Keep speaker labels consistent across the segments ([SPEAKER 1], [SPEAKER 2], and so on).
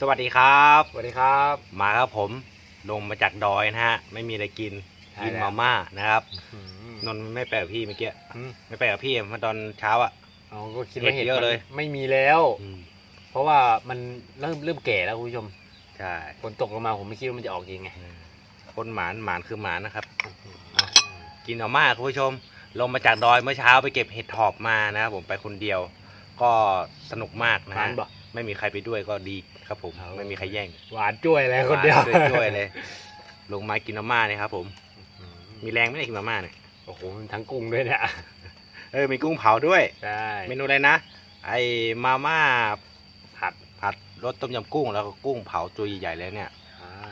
[SPEAKER 1] สวัสดีครับ
[SPEAKER 2] สวัสดีครับ
[SPEAKER 1] มาครับผมลงมาจากดอยนะฮะ ไม่มีอะไรกิน
[SPEAKER 2] ใช่
[SPEAKER 1] กิน
[SPEAKER 2] แล้ว
[SPEAKER 1] มาม่านะครับ
[SPEAKER 2] อืม
[SPEAKER 1] นนท์ไม่ไปกับพี่เมื่อกี้
[SPEAKER 2] อืม
[SPEAKER 1] ไม่ไปกับพี่เมื่อตอนเช้าอะ
[SPEAKER 2] เอาก็คิดว่า
[SPEAKER 1] เห็
[SPEAKER 2] เห็
[SPEAKER 1] ด
[SPEAKER 2] ด
[SPEAKER 1] เยอะ
[SPEAKER 2] มัน
[SPEAKER 1] เลย
[SPEAKER 2] ไม่มีแล้วเพราะว่ามันเริ่มเริ่มแก่แล้วคุณผู้ชม
[SPEAKER 1] ใช่
[SPEAKER 2] ฝนตกลงมาผมไม่คิดว่ามันจะออกจริงไง
[SPEAKER 1] คนหมานหมานคือหมานนะครับ กินมาม่าคุณผู้ชม ลงมาจากดอยเมื่อเช้าไปเก็บเห็ดถอบมานะครับผมไปคนเดียว ก็สนุกมากนะ
[SPEAKER 2] หวา
[SPEAKER 1] ฮะ
[SPEAKER 2] นบ่
[SPEAKER 1] ไม่มีใครไปด้วยก็ดี ครับผม
[SPEAKER 2] เอา
[SPEAKER 1] ไม่มีใครแย่ง
[SPEAKER 2] หวานจ้วยเลยคนเดียว
[SPEAKER 1] มาช่วยๆเลย ลงมากินมาม่าเนี่ยครับ ผม
[SPEAKER 2] อืม
[SPEAKER 1] มีแรงไหมเนี่ได้กินมาม่าเนี่ย
[SPEAKER 2] โอ้โหมันทั้งกุ้งด้วยเนี่ย
[SPEAKER 1] เออมีกุ้งเผาด้วย
[SPEAKER 2] ใช่
[SPEAKER 1] เมนูอะไรนะไอ้มาม่า
[SPEAKER 2] ผัด
[SPEAKER 1] ผัดรสต้มยำกุ้งแล้วก็กุ้งเผาตัวใหญ่ๆเลยเนี่ย
[SPEAKER 2] ใช่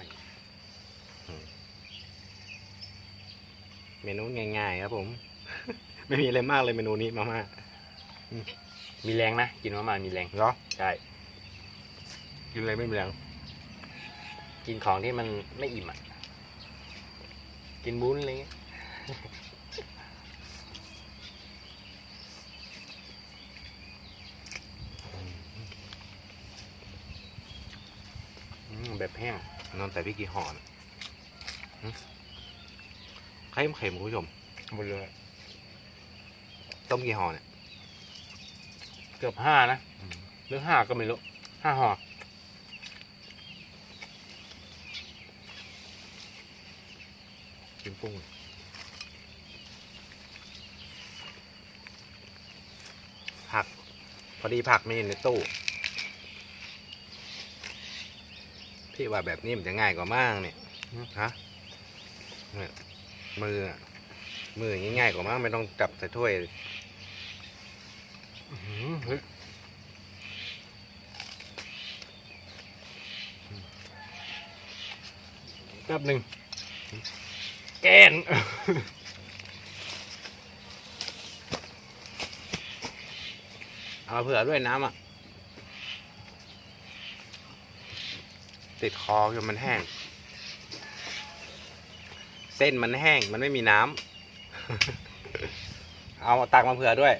[SPEAKER 1] เมนูง่ายๆครับผม ไม่มีอะไรมากเลยเมนูนี้มาม่า
[SPEAKER 2] มีแรงนะกินมามามีแรง
[SPEAKER 1] เหรอ
[SPEAKER 2] ใช่
[SPEAKER 1] กินอะไรไม่มีแรง
[SPEAKER 2] กินของที่มันไม่อิ่มอะ กินบุ้นอะไรเงี้ยอืมแบบแห้ง
[SPEAKER 1] นอนแต่พี่กี่ห่อนะหึไข่เค็มคุณผู้ชม
[SPEAKER 2] หมดเลย
[SPEAKER 1] ต้มกี่ห่อเนี่ย
[SPEAKER 2] เกือบห้านะหรือห้าก็ไม่รู้ห้าห่อ
[SPEAKER 1] กินกุ้งผัก พอดีผักไม่อยู่ในตู้ พี่ว่าแบบนี้มันจะง่ายกว่ามากเนี่ยฮะเนี่ยมืออะมืออย่างงี้ง่ายกว่ามากไม่ต้องจับใส่ถ้วย
[SPEAKER 2] อื้อหือเฮ้ยแป๊บหนึ่ง แกน
[SPEAKER 1] เอาเผื่อด้วยน้ำอะ ติดคอจนมันแห้ง เส้นมันแห้งมันไม่มีน้ำ เอาตักมาเผื่อด้วย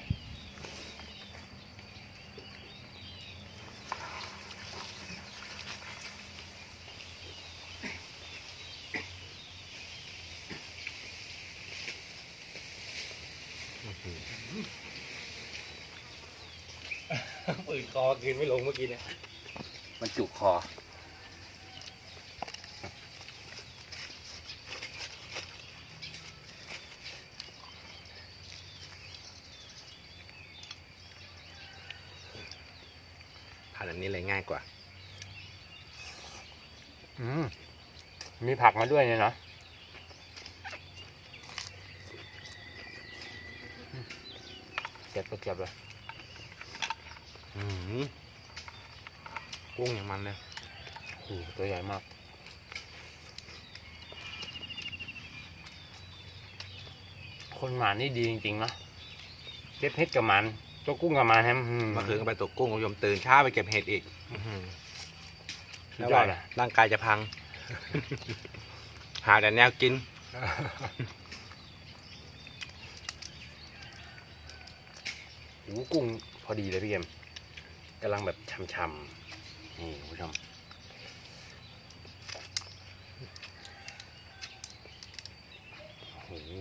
[SPEAKER 2] ปืนคอกินไม่ลงเมื่อกี้เนี่ย
[SPEAKER 1] มันจุกคอ ผัดอันนี้เลยง่ายกว่า
[SPEAKER 2] อืม มีผักมาด้วยเนี่ยเนาะ เจ็บก็เจ็บเลย
[SPEAKER 1] อืมกุ้งอย่างมันเลย
[SPEAKER 2] โอ้โหตัวใหญ่มากคนหมานนี่ดีจริงๆนะเก็บเห็ดกับมันตัวกุ้งกับมันแฮม
[SPEAKER 1] เมื่อคืนก็ไปตกกุ้งคุณผู้ชมตื่นเช้าไปเก็บเห็ดอีก
[SPEAKER 2] สุดยอดอะ
[SPEAKER 1] ร่างกายจะพัง หาแต่แนวกิน
[SPEAKER 2] โอ้โหกุ้งพอดีเลยพี่เกมกำลังแบบช่ำๆนี่คุณผู้ชมโอ้โห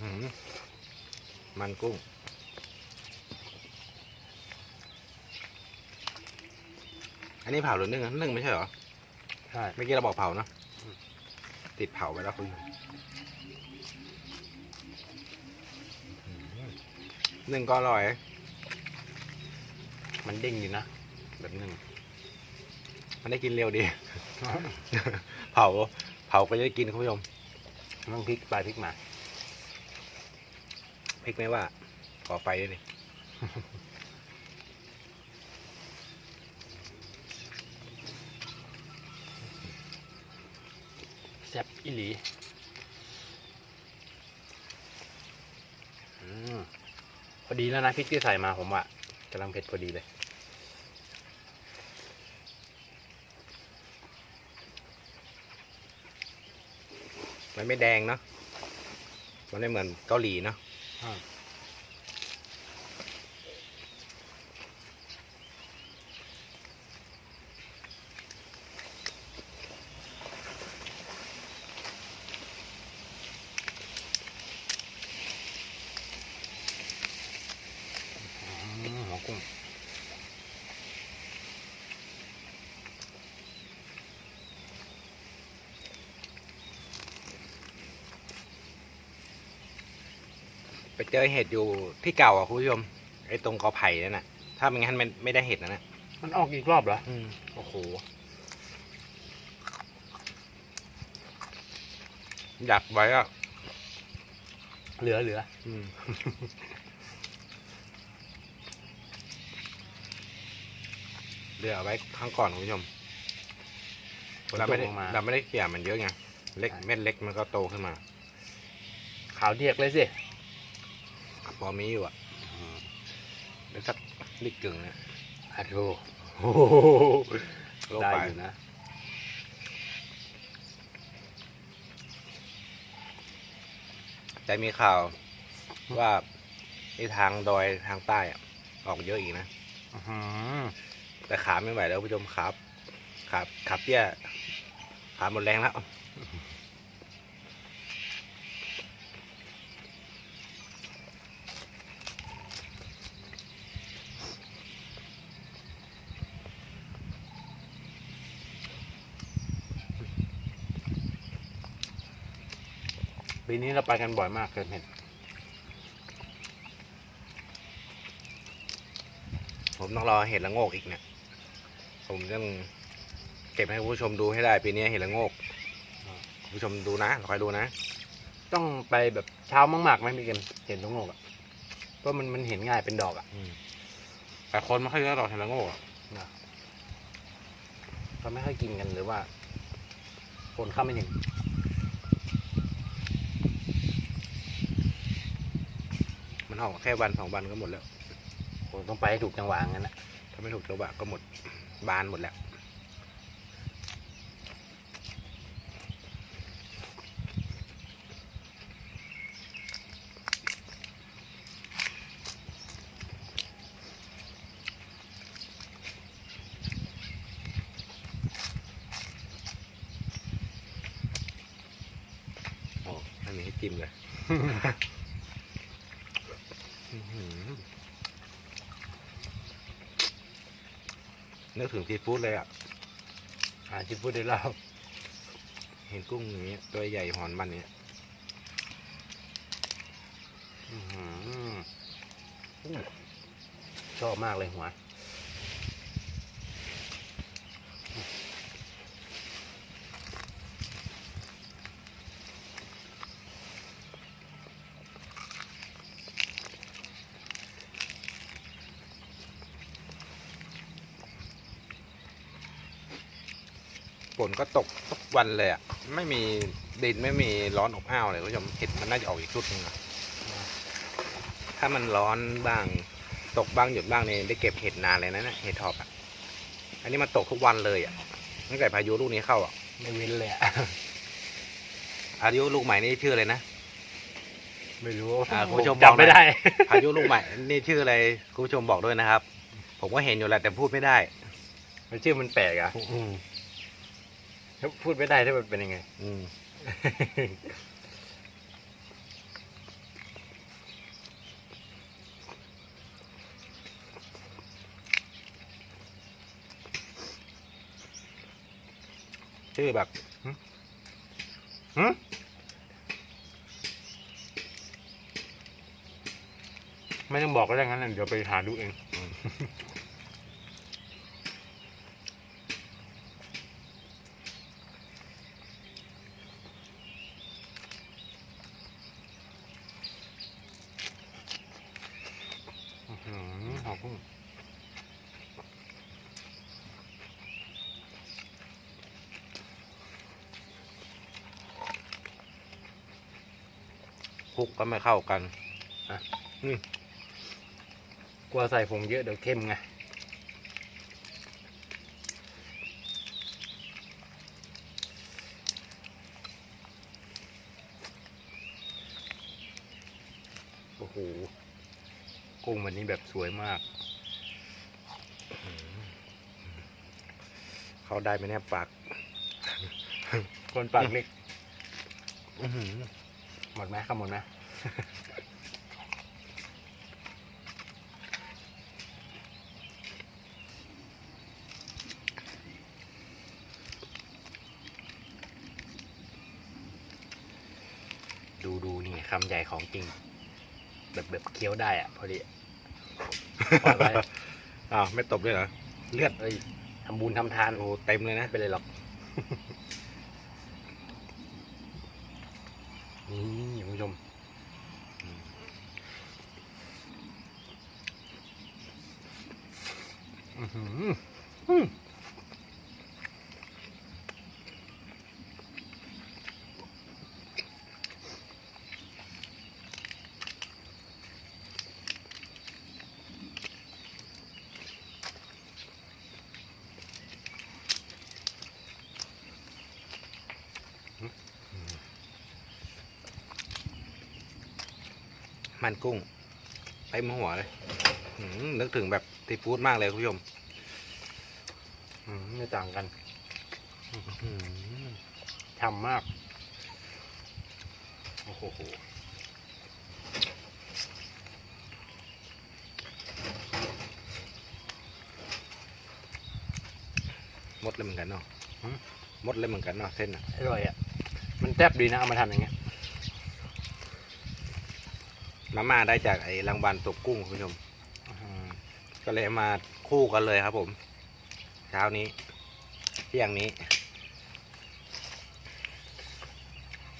[SPEAKER 1] อืมมันกุ้ง นนี้เผาหรือนึ่งอะนึ่งไม่ใช่เหรอ
[SPEAKER 2] ใช่
[SPEAKER 1] เมื่อกี้เราบอกเผาเนอะติดเผาไปแล้วคุณผู้ชมนึ่งก็อร่อย
[SPEAKER 2] มันเด้งอยู่นะแบบนึง
[SPEAKER 1] มันได้กินเร็วดี เผา เผาก็จะได้กินคุณผู้ชม
[SPEAKER 2] ต้องพลิกไปพลิกมา
[SPEAKER 1] พริกไม่ว่า ขอไฟด้วยดิ
[SPEAKER 2] แซ่บอีหลีอพอดีแล้วนะพริกที่ใส่มาผมว่ากำลังเผ็ดพอดีเลย
[SPEAKER 1] มันไม่แดงเนาะมันไม่เหมือนเกาหลีเนาะ
[SPEAKER 2] อืมหัวกุ้ง
[SPEAKER 1] ไป เจอเห็ดอยู่ที่เก่าอะคุณผู้ชมไอ้ตรงกอไผ่นั่นน่ะ ถ้าไม่งั้นมันไม่ได้เห็ดนะนะ
[SPEAKER 2] มันออกอีกรอบเหรอ
[SPEAKER 1] อืม
[SPEAKER 2] โอ้โห
[SPEAKER 1] อยากไว้อะ
[SPEAKER 2] เหลือเหลือ
[SPEAKER 1] อืมเหลือเอาไว้ข้างก่อนคุณผู้ชม
[SPEAKER 2] ฝน
[SPEAKER 1] เรา
[SPEAKER 2] ต
[SPEAKER 1] ไม่
[SPEAKER 2] ก
[SPEAKER 1] ได้
[SPEAKER 2] ลงมา
[SPEAKER 1] เราไม่ได้เกี่ยมันเยอะไงเล็ก
[SPEAKER 2] ใช่
[SPEAKER 1] เม็ดเล็กมันก็โตขึ้นมา
[SPEAKER 2] ขาวเดียกเลยสิ
[SPEAKER 1] พ อมีอยู่อะเดี๋ยวสักลิกกึ่งเนี่ย
[SPEAKER 2] อะโถ
[SPEAKER 1] ลง
[SPEAKER 2] ได้
[SPEAKER 1] ไป
[SPEAKER 2] อยู่นะ
[SPEAKER 1] แต่มีข่าวว่าไอ้ทางดอยทางใต้อะออกเยอะอีกนะ
[SPEAKER 2] อื้อหือ
[SPEAKER 1] แต่ขาไม่ไหวแล้วคุณผู้ชมครับขาขาเปี้ยขาหมดแรงแล้ว
[SPEAKER 2] ปีนี้เราไปกันบ่อยมากเกินเห็น
[SPEAKER 1] ผมต้องรอเห็ดละโงกอีกเนี่ย ผมต้องเก็บให้คุณผู้ชมดูให้ได้ปีนี้เห็ดละโงกคุณผู้ชมดูนะคอยดูนะ
[SPEAKER 2] ต้องไปแบบเช้ามากๆไหมพี่เกมเห็นตรงโงกอะเพราะมันมันเห็นง่ายเป็นดอกอะ
[SPEAKER 1] แต่คนไม่ค่อยเยอะหรอกเห็ดละโงกอะ
[SPEAKER 2] เขาไม่ค่อยกินกันหรือว่า คนเข้าไม่ถึง
[SPEAKER 1] มันออกแค่วันสองวันก็หมดแล้ว
[SPEAKER 2] คนต้องไปให้ถูกจังหวะงั้นนะ
[SPEAKER 1] ถ้าไม่ถูกจังหวะก็หมดบานหมดแล้ว โอ้อันนี้ให้จิ้มเลย อื้อหือ นึกถึงซีฟู้ดเลยอะ
[SPEAKER 2] อาชิพูดได้แล้ว
[SPEAKER 1] เห็นกุ้งอย่างเงี้ยตัวใหญ่หอนมันเนี้ย
[SPEAKER 2] อือหืออู้ชอบมากเลยหัว
[SPEAKER 1] นก็ตกทุกวันเลยอะไม่มีดินไม่มีร้อนอบอ้าวเลยคุณผู้ชมเห็ดมันน่าจะออกอีกชุดหนึงอะถ้ามันร้อนบ้างตกบ้างหยุดบ้างเนี่ยได้เก็บเห็ดนานเลยนะเนี่ยเห็ดทอบอะอันนี้มันตกทุกวันเลยอะตั้งแต่พายุลูกนี้เข้าอะ
[SPEAKER 2] ไม่เว้นเลยอะ
[SPEAKER 1] พายุลูกใหม่นี่ชื่ออะไรนะ
[SPEAKER 2] ไม่รู้
[SPEAKER 1] อ่าคุณผู้ชมบอกหน่อย
[SPEAKER 2] จำไม่ได้
[SPEAKER 1] พายุลูกใหม่นี่ชื่ออะไรคุณผู้ชมบอกด้วยนะครับ ผมก็เห็นอยู่แหละแต่พูดไม่ได้
[SPEAKER 2] มันชื่อมันแปลกอะ ถ้าพูดไม่ได้ถ้ามันเป็นยังไง
[SPEAKER 1] อืมชื่อแบบ
[SPEAKER 2] ไม่ต้องบอกก็ได้งั้นนะเดี๋ยวไปหาดูเอง
[SPEAKER 1] คลุกก็ไม่เข้ากันอะนี่
[SPEAKER 2] กลัวใส่ผงเยอะเดี๋ยวเข้มไงโอ้โหกุ้งวันนี้แบบสวยมาก
[SPEAKER 1] เขาได้ไหมเนี่ยปาก
[SPEAKER 2] คนปากเล็ก
[SPEAKER 1] อือหือ
[SPEAKER 2] หมดไหมข้าหมดไหมดูดูนี่คำใหญ่ของจริง แบบแบบเคี้ยวได้อะพอดีปล่อยไป
[SPEAKER 1] อ้าวไม่ตบเลยเหรอ เลือด
[SPEAKER 2] เอ้ยทำบุญทำทาน
[SPEAKER 1] โอ้เต็มเลยนะ
[SPEAKER 2] ไม่เป็นไรหรอก นี่คุณผู้ชม อื้อหืออืมอืม
[SPEAKER 1] มันกุ้งเต็มหัวเลยนึกถึงแบบซีฟูดมากเลยคุณผู้ช
[SPEAKER 2] มไม่ต่างกัน
[SPEAKER 1] อื้อหือ
[SPEAKER 2] ฉ่ำมาก โอ้โห
[SPEAKER 1] มดเลยเหมือนกันเนาะมดเลยเหมือนกันเนาะเส้นอะ
[SPEAKER 2] อร่อยอะ มันแซ่บดีนะ เอามาทำอย่างเงี้ย
[SPEAKER 1] มาม่าได้จากไอ้รางวัลตกกุ้งคุณผู้ชม
[SPEAKER 2] อื้อหือ
[SPEAKER 1] ก็เลยเอามาคู่กันเลยครับผม เช้านี้เที่ยงนี้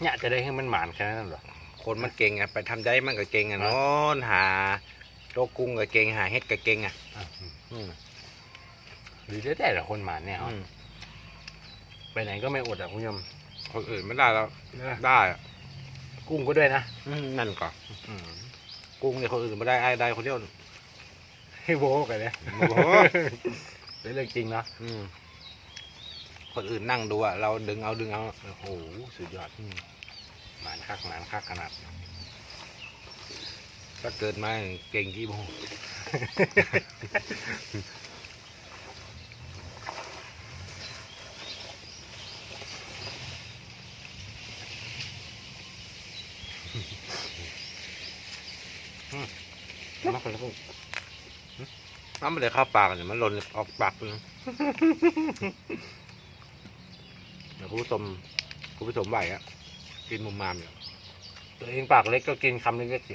[SPEAKER 2] เนี่ยจะได้ให้มันหมานแค่นั้นเหรอ
[SPEAKER 1] คนมันเก่งอะไปทำได้มันก็เก่งอะโนอนหาโตกกุ้งก็เก่งหาเฮ็ดก็เก่งอะ
[SPEAKER 2] อะ
[SPEAKER 1] อืม
[SPEAKER 2] หรือได้แต่ละคนหมานเนี่ยเอา
[SPEAKER 1] อืม
[SPEAKER 2] ไปไหนก็ไม่อดอะคุณผู้ชม
[SPEAKER 1] คนอื่นไม่ได้แล้วได้อะ
[SPEAKER 2] กุ้งก็ด้วยนะ
[SPEAKER 1] อืมนั่นก็
[SPEAKER 2] อืม
[SPEAKER 1] กุ้งเนี่ยคนอื่นไม่ได้ไอ้ได้คนเดียว
[SPEAKER 2] ให้โบกันเลย
[SPEAKER 1] โอ้โห
[SPEAKER 2] เป็นเรื่องจริงเนาะ
[SPEAKER 1] อืมคนอื่นนั่งดูอะเราดึงเอาดึงเอา
[SPEAKER 2] โอ้โหสุดยอด
[SPEAKER 1] อืม
[SPEAKER 2] หมานคักหมานคักขนาด
[SPEAKER 1] ถ้าเกิดมาเก่งกี่โมง
[SPEAKER 2] มากเลยกุ้ง
[SPEAKER 1] น้ำมันเลยเข้าปากเนี่ยมันหล่นออกปากเลยเดี๋ยวคุณผู้ชมคุณผู้ชมไหวอะกินมุมมามอยู่
[SPEAKER 2] ตัวเองปากเล็กก็กินคำเล็กๆสิ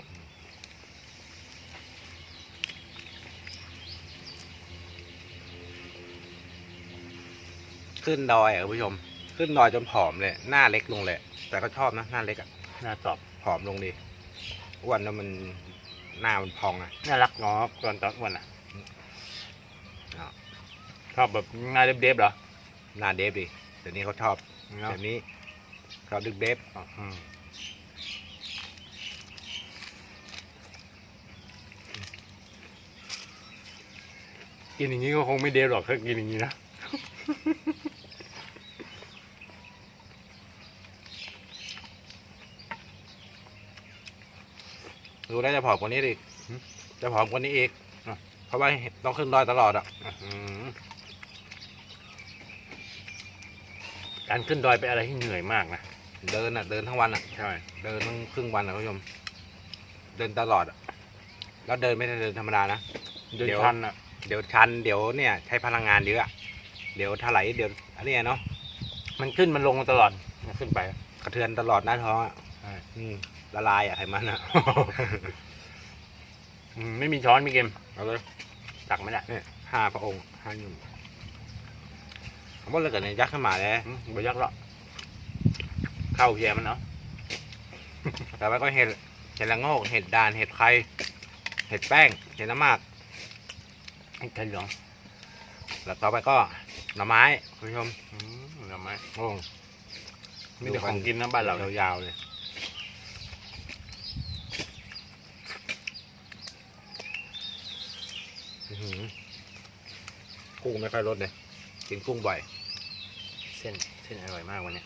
[SPEAKER 1] ขึ้นดอยอะคุณผู้ชม ขึ้นดอยจนผอมเลย หน้าเล็กลงเลย แต่ก็ชอบนะหน้าเล็กอะ
[SPEAKER 2] น่าตอบ
[SPEAKER 1] ผอมลงดีอ้วนแล้วมันหน้ามันพองอะ
[SPEAKER 2] น่ารักเนาะก่อนตอนวันอะ
[SPEAKER 1] อ้าว
[SPEAKER 2] ชอบแบบง่ายเด็บๆเหรอ
[SPEAKER 1] หน้าเดฟดิเดี๋ยวนี้เขาชอบ
[SPEAKER 2] เนาะ
[SPEAKER 1] เดี๋ยวนี้เขาดึกเดฟ
[SPEAKER 2] อืมกินอย่างนี้ก็คงไม่เดฟหรอกถ้ากินอย่างนี้นะ
[SPEAKER 1] ดูได้จะผอมกว่านี้อีกจะผอมกว่านี้อีกเพราะว่าต้องขึ้นดอยตลอดอะ
[SPEAKER 2] อื้อหือ การขึ้นดอยเป็นอะไรที่เหนื่อยมากนะ
[SPEAKER 1] เดินอะ เดินทั้งวันอะ
[SPEAKER 2] ใช่
[SPEAKER 1] เดินทั้งครึ่งวันอะคุณผู้ชม เดินตลอดอะ แล้วเดินไม่ได้เดินธรรมดานะ
[SPEAKER 2] เดิน
[SPEAKER 1] เดี๋ยว
[SPEAKER 2] ชันอะ
[SPEAKER 1] เดี๋ยวชัน เดี๋ยวเนี่ย ใช้พลังงานเยอะอะเดี๋ยวถลายเดี๋ยวอันเนี้ยเนาะ
[SPEAKER 2] มันขึ้นมันลงมาตลอดมันขึ้นไป
[SPEAKER 1] กระเทือนตลอดหน้าท้องอะ
[SPEAKER 2] ใช่
[SPEAKER 1] อืมละลายอะไขมันอะ
[SPEAKER 2] อืมไม่มีช้อนมีเกม
[SPEAKER 1] เอาเลย
[SPEAKER 2] ตักไม่ได้
[SPEAKER 1] เนี่ยห้าพระองค์ห้ายุ่มผม ว่าเลยเกิดในยักษ์ขึ้นมาเลย
[SPEAKER 2] อืมบ่ยักหรอกเข้าเพียมันเนาะ
[SPEAKER 1] แต่ว่าก็เห็ดเห็ดละโงกเห็ดดานเห็ดไข่เห็ดแป้งเห็ดน้ำมาก
[SPEAKER 2] ไอ้ไข่เหลือง
[SPEAKER 1] แล้วต่อไปก็หน่อไม้คุณผู้ชม
[SPEAKER 2] อืมหน่อไม้
[SPEAKER 1] โอ้
[SPEAKER 2] มีแต่ของกินนะบ้านเราเนี่ย
[SPEAKER 1] ยาวๆเลยอื้อหือกุ้งไม่ค่อยลดเลยกินกุ้งบ่อย
[SPEAKER 2] เส้นเส้นอร่อยมากวันเนี้ย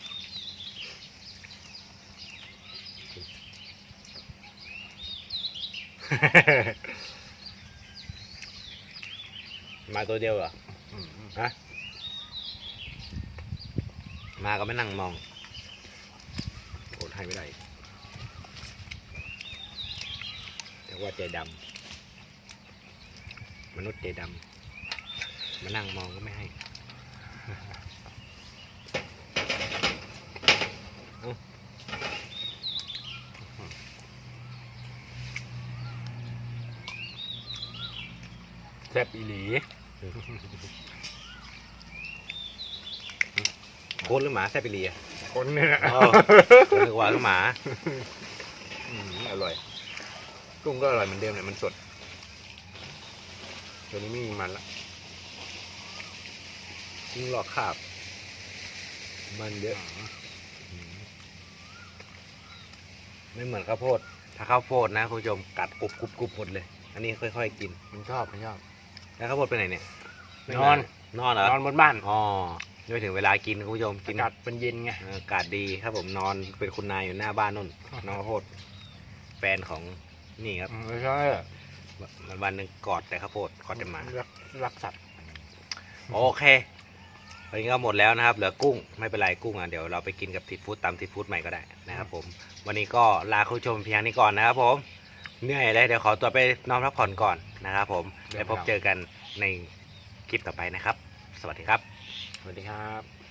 [SPEAKER 1] มาตัวเดียวเหรอ
[SPEAKER 2] อืม
[SPEAKER 1] ฮะมาก็ไม่นั่งมองโอดให้ไม่ได้ แต่ว่าใจดำมนุษย์ใจดำมานั่งมองก็ไม่ให้
[SPEAKER 2] แซ่บอีหลี
[SPEAKER 1] โค้ดหรือหมาแซบไปเรีย
[SPEAKER 2] คนเนี่ย
[SPEAKER 1] อ๋อนึกว่าหรือหมา
[SPEAKER 2] อืมอร่อย กุ้งก็อร่อยเหมือนเดิมเลยมันสดตัวนี้ไม่มีมันละ
[SPEAKER 1] ยิ่งหลอกคาบ มันเยอะไม่เหมือนข้าวโพด ถ้าข้าวโพดนะคุณผู้ชมกัดกรุบกรุบกรุบหมดเลย อันนี้ค่อย ๆ กิน
[SPEAKER 2] มันชอบมันชอบ
[SPEAKER 1] แล้วข้าวโพดไปไหนเนี่ยไม่
[SPEAKER 2] นอน
[SPEAKER 1] นอนเหรอน
[SPEAKER 2] อนบนบ้าน
[SPEAKER 1] อ๋อไม่ถึงเวลากินคุณผู้ชมกิ
[SPEAKER 2] อานกาศเป็นเย็นไง
[SPEAKER 1] เอออากาศดีครับผมนอนเป็นคุณนายอยู่หน้าบ้านนู่นน้องข้าวโพดแฟนของนี่ครับ
[SPEAKER 2] อืมไม่ใช่
[SPEAKER 1] วันวันหนึ่งกอดแต่ข้าวโพดกอดแต่หมา
[SPEAKER 2] รักรักสัตว์
[SPEAKER 1] โอเควันนี้ก็หมดแล้วนะครับ เหลือกุ้งไม่เป็นไรกุ้งอะเดี๋ยวเราไปกินกับทิดฟู้ดตามทิดฟู้ดใหม่ก็ได้นะครับผม วันนี้ก็ลาคุณผู้ชมเพียงนี้ก่อนนะครับผม เหนื่อยเลยเดี๋ยวขอตัวไปนอนพักผ่อนก่อนนะครับ ผมแล้วพบเจอกันในคลิปต่อไปนะครับ สวัสดีครับ
[SPEAKER 2] สวัสดีครับ